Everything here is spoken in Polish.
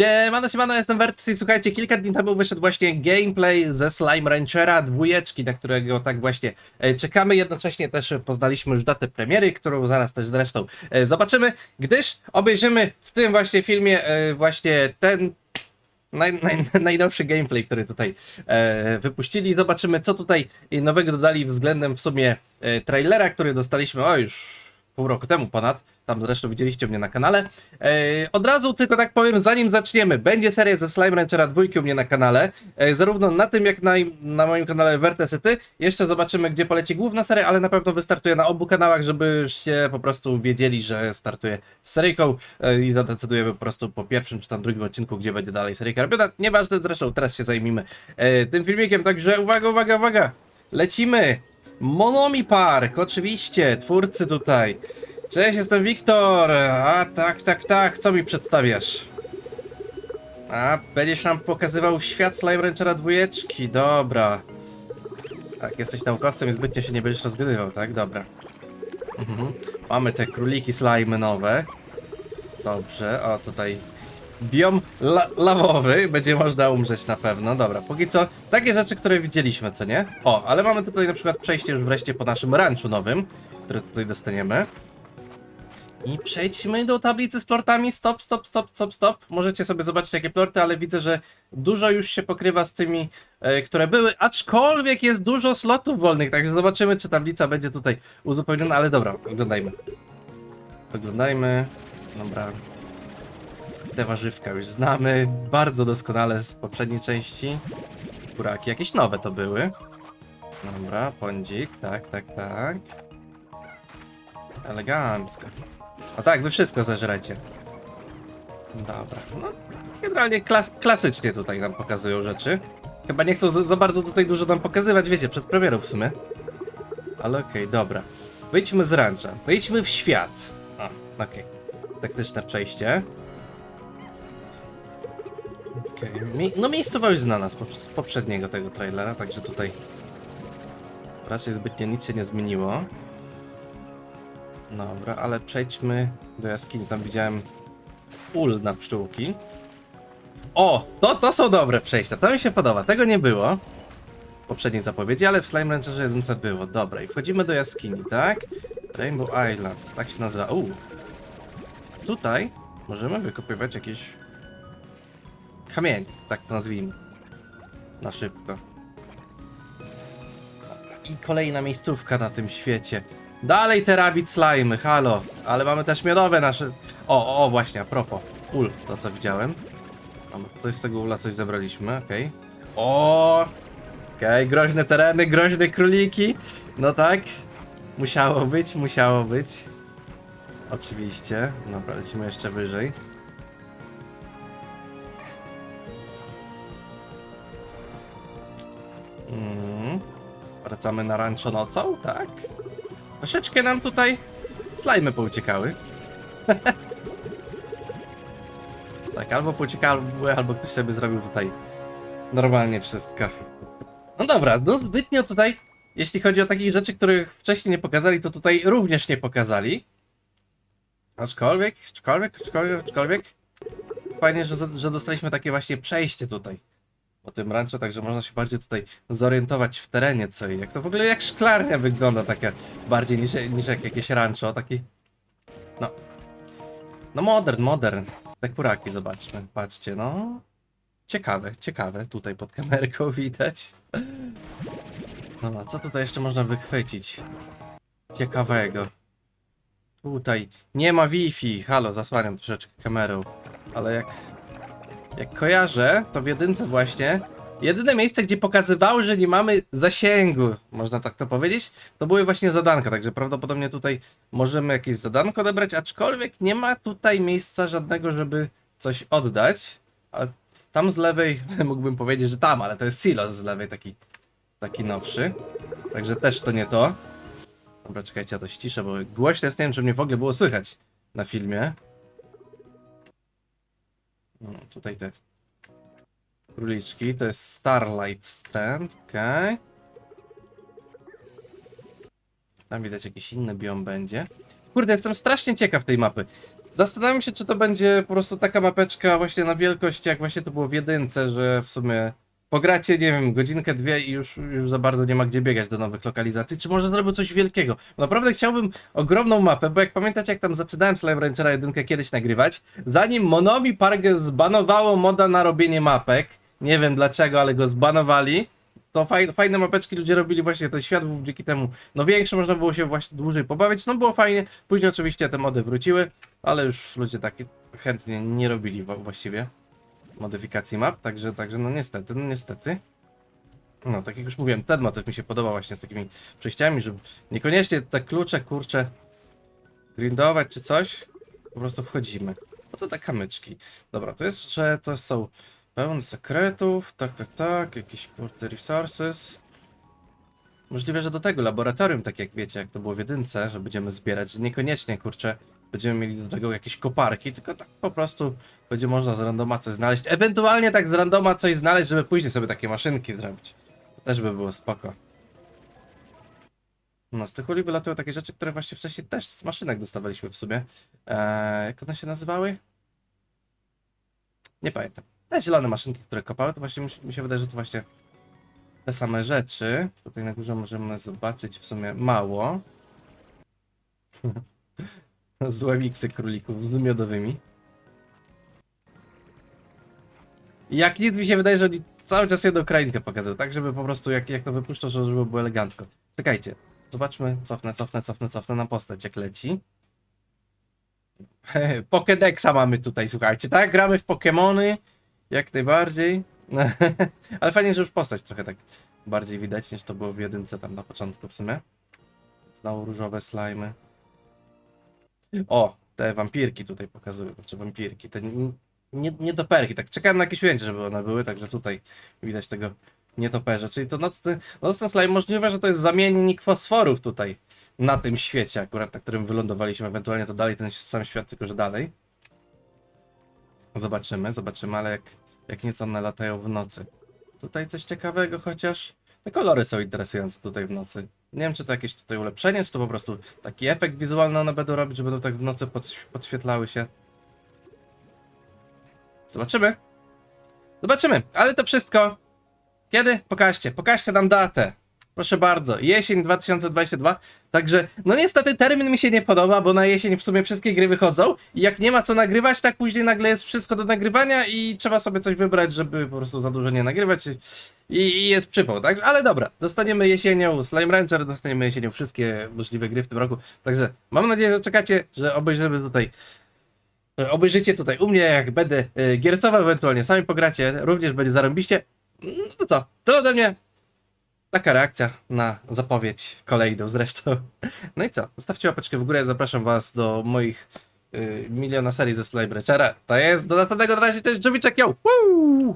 Siemano, siemano, jestem Vertus i słuchajcie, kilka dni temu wyszedł właśnie gameplay ze Slime Ranchera dwójeczki, na którego tak właśnie e, czekamy. Jednocześnie też poznaliśmy już datę premiery, którą zaraz też zresztą e, zobaczymy, gdyż obejrzymy w tym właśnie filmie e, właśnie ten naj, naj, najnowszy gameplay, który tutaj wypuścili. Zobaczymy, co tutaj nowego dodali względem w sumie trailera, który dostaliśmy, o już pół roku temu ponad. Tam zresztą widzieliście mnie na kanale. E, od razu tylko tak powiem, zanim zaczniemy, będzie seria ze Slime Ranchera dwójki u mnie na kanale. E, zarówno na tym, jak na, na moim kanale Vertesety. Jeszcze zobaczymy, gdzie poleci główna seria, ale na pewno wystartuje na obu kanałach, żebyście po prostu wiedzieli, że startuję z seryjką e, i zadecydujemy po prostu po pierwszym czy tam drugim odcinku, gdzie będzie dalej seryjka robiona. Nieważne, zresztą teraz się zajmijmy tym filmikiem, także uwaga, uwaga, uwaga! Lecimy! Monomi Park, oczywiście, twórcy tutaj. Cześć, jestem Wiktor. A tak, tak, tak, co mi przedstawiasz? A, będziesz nam pokazywał świat Slime Ranchera dwójeczki, dobra. Tak, jesteś naukowcem i zbytnio się nie będziesz rozgadywał, tak? Dobra. Mhm. Mamy te króliki slime nowe. Dobrze, o tutaj biom la lawowy, będzie można umrzeć na pewno. Dobra, póki co takie rzeczy, które widzieliśmy, co nie? O, ale mamy tutaj na przykład przejście już wreszcie po naszym ranchu nowym, które tutaj dostaniemy. I przejdźmy do tablicy z plortami. Stop, stop, stop, stop, stop. Możecie sobie zobaczyć jakie plorty, ale widzę, że dużo już się pokrywa z tymi, e, które były, aczkolwiek jest dużo slotów wolnych, także zobaczymy, czy tablica będzie tutaj uzupełniona, ale dobra, oglądajmy. Oglądajmy. Dobra. Te warzywka już znamy bardzo doskonale z poprzedniej części. Buraki, jakieś nowe to były. Dobra, pądzik, tak, tak, tak. Elegancko. O tak, wy wszystko zażerajcie. Dobra, no generalnie klas klasycznie tutaj nam pokazują rzeczy. Chyba nie chcą za, bardzo tutaj dużo nam pokazywać, wiecie, przed premierą w sumie. Ale okej, dobra. Wyjdźmy z rancha, wyjdźmy w świat. O, okej. Taktyczne przejście. Okej, Mi no miejscowa już znana z, pop z poprzedniego tego trailera, także tutaj raczej zbytnio nic się nie zmieniło. Dobra, ale przejdźmy do jaskini. Tam widziałem ul na pszczółki. O! To, to są dobre przejścia. To mi się podoba. Tego nie było w poprzedniej zapowiedzi, ale w Slime Rancherze 1 było. Dobra, i wchodzimy do jaskini, tak? Rainbow Island. Tak się nazywa. Tutaj możemy wykopywać jakieś kamienie, tak to nazwijmy. Na szybko. I kolejna miejscówka na tym świecie. Dalej te rabbit slimy, halo. Ale mamy też miodowe nasze... O, o, właśnie, a propos. Ul, to co widziałem. Tutaj z tego ula coś zebraliśmy, okej. O, Okej, groźne tereny, groźne króliki. No tak. Musiało być, musiało być. Oczywiście. Dobra, lecimy jeszcze wyżej. Mm. Wracamy na rancho nocą, tak? Troszeczkę nam tutaj slajmy pouciekały. tak, albo pouciekały, albo ktoś sobie zrobił tutaj normalnie wszystko. No dobra, no zbytnio tutaj, jeśli chodzi o takich rzeczy, których wcześniej nie pokazali, to tutaj również nie pokazali. Aczkolwiek, aczkolwiek, aczkolwiek, aczkolwiek. Fajnie, że, że dostaliśmy takie właśnie przejście tutaj po tym rancho, także można się bardziej tutaj zorientować w terenie co i jak to w ogóle jak szklarnia wygląda takie bardziej niż, niż jak jakieś rancho, taki no no modern, modern. Te kuraki zobaczmy, patrzcie, no ciekawe, ciekawe, tutaj pod kamerką widać. No a co tutaj jeszcze można wychwycić? Ciekawego. Tutaj nie ma Wi-Fi. Halo, zasłaniam troszeczkę kamerą. Ale jak jak kojarzę, to w jedynce właśnie jedyne miejsce, gdzie pokazywały, że nie mamy zasięgu, można tak to powiedzieć, to były właśnie zadanka, także prawdopodobnie tutaj możemy jakieś zadanko odebrać, aczkolwiek nie ma tutaj miejsca żadnego, żeby coś oddać. A tam z lewej mógłbym powiedzieć, że tam, ale to jest silos z lewej, taki, taki nowszy. Także też to nie to. Dobra, czekajcie, ja to ściszę, bo głośno jest, nie wiem, czy mnie w ogóle było słychać na filmie. No, tutaj te króliczki, to jest Starlight Strand, okej. Tam widać jakiś inny biom będzie. Kurde, jestem strasznie ciekaw tej mapy. Zastanawiam się, czy to będzie po prostu taka mapeczka właśnie na wielkość, jak właśnie to było w jedynce, że w sumie pogracie, nie wiem, godzinkę, dwie i już, już za bardzo nie ma gdzie biegać do nowych lokalizacji, czy może zrobił coś wielkiego. Naprawdę chciałbym ogromną mapę, bo jak pamiętacie, jak tam zaczynałem Slime Ranchera 1 kiedyś nagrywać, zanim Monomi Park zbanowało moda na robienie mapek, nie wiem dlaczego, ale go zbanowali, to fajne, fajne mapeczki ludzie robili właśnie, ten świat był dzięki temu no większy, można było się właśnie dłużej pobawić, no było fajnie, później oczywiście te mody wróciły, ale już ludzie tak chętnie nie robili właściwie modyfikacji map, także, także no niestety, no niestety. No, tak jak już mówiłem, ten motyw mi się podoba właśnie z takimi przejściami, że niekoniecznie te klucze, kurcze, grindować czy coś, po prostu wchodzimy. Po co te kamyczki? Dobra, to jest, że to są pełne sekretów, tak, tak, tak, jakieś kurde resources. Możliwe, że do tego laboratorium, tak jak wiecie, jak to było w jedynce, że będziemy zbierać, że niekoniecznie, kurczę, będziemy mieli do tego jakieś koparki, tylko tak po prostu będzie można z randoma coś znaleźć. Ewentualnie tak z randoma coś znaleźć, żeby później sobie takie maszynki zrobić. To też by było spoko. No, z tych uli wylatują takie rzeczy, które właśnie wcześniej też z maszynek dostawaliśmy w sumie. Eee, jak one się nazywały? Nie pamiętam. Te zielone maszynki, które kopały, to właśnie mi się- wydaje, że to właśnie te same rzeczy. Tutaj na górze możemy zobaczyć w sumie mało. Złe miksy królików z miodowymi. Jak nic mi się wydaje, że oni cały czas jedną krainkę pokazują, tak żeby po prostu jak, jak to wypuszczą, żeby było elegancko. Czekajcie, zobaczmy, cofnę, cofnę, cofnę, cofnę na postać jak leci. Pokédexa mamy tutaj, słuchajcie, tak? Gramy w Pokémony, jak najbardziej. Ale fajnie, że już postać trochę tak bardziej widać niż to było w jedynce tam na początku w sumie. Znowu różowe slimy. O, te wampirki tutaj pokazują, znaczy wampirki, te nietoperki, tak czekałem na jakieś ujęcie, żeby one były, także tutaj widać tego nietoperza, czyli to nocny, nocny slime możliwe, że to jest zamiennik fosforów tutaj na tym świecie akurat, na którym wylądowaliśmy, ewentualnie to dalej ten sam świat, tylko że dalej. Zobaczymy, zobaczymy, ale jak, jak nieco one latają w nocy. Tutaj coś ciekawego chociaż. Te kolory są interesujące tutaj w nocy. Nie wiem, czy to jakieś tutaj ulepszenie, czy to po prostu taki efekt wizualny one będą robić, że będą tak w nocy podś- podświetlały się. Zobaczymy. Zobaczymy, ale to wszystko. Kiedy? Pokażcie, pokażcie nam datę. Proszę bardzo, jesień 2022. Także, no niestety termin mi się nie podoba, bo na jesień w sumie wszystkie gry wychodzą i jak nie ma co nagrywać, tak później nagle jest wszystko do nagrywania i trzeba sobie coś wybrać, żeby po prostu za dużo nie nagrywać i, i jest przypał, tak? Ale dobra, dostaniemy jesienią Slime Rancher, dostaniemy jesienią wszystkie możliwe gry w tym roku. Także mam nadzieję, że czekacie, że obejrzymy tutaj obejrzycie tutaj u mnie, jak będę e, giercował, ewentualnie sami pogracie, również będzie zarąbiście. Mm, To co, to ode mnie taka reakcja na zapowiedź kolejną zresztą. No i co, zostawcie łapeczkę w górę, zapraszam was do moich y, miliona serii ze Slime. To jest, do następnego, na razie, cześć, Dżowiczek, yo! Woo!